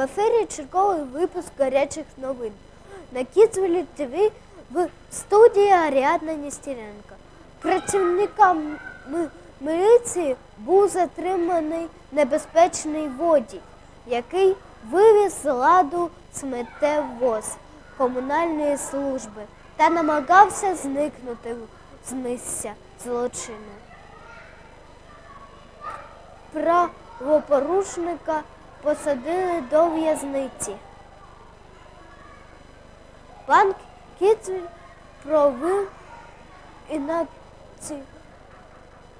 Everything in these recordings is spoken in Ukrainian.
ефірі черговий випуск гарячих новин. На Кіцвелі ТВ в студії Аріадна Нестеренко. Працівникам міліції був затриманий небезпечний водій, який вивіз з ладу сміттєвоз комунальної служби та намагався зникнути з місця злочину. Правопорушника посадили до в'язниці. Банк Кіцвіль провів інакцію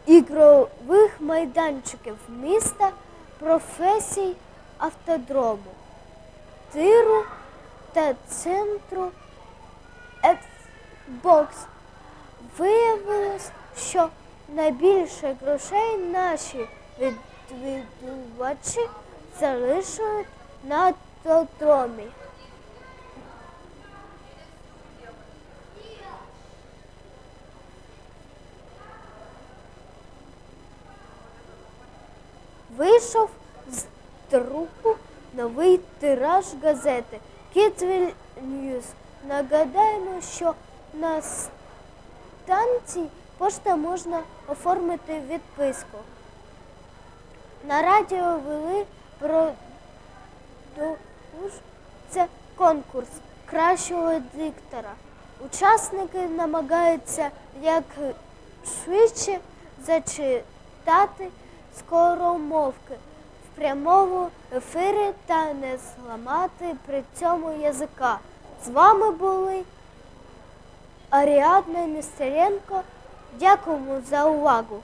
ігрових майданчиків міста професій автодрому, тиру та центру Xbox. Виявилось, що найбільше грошей наші відвідувачі залишують на автодромі. Вийшов з друку новий тираж газети Kidsville News. Нагадаємо, що на станції пошта можна оформити відписку. На радіо вели про це конкурс кращого диктора. Учасники намагаються як швидше зачитати скоромовки в прямому ефірі та не зламати при цьому язика. З вами були Аріадна Нестеренко. Дякуємо за увагу.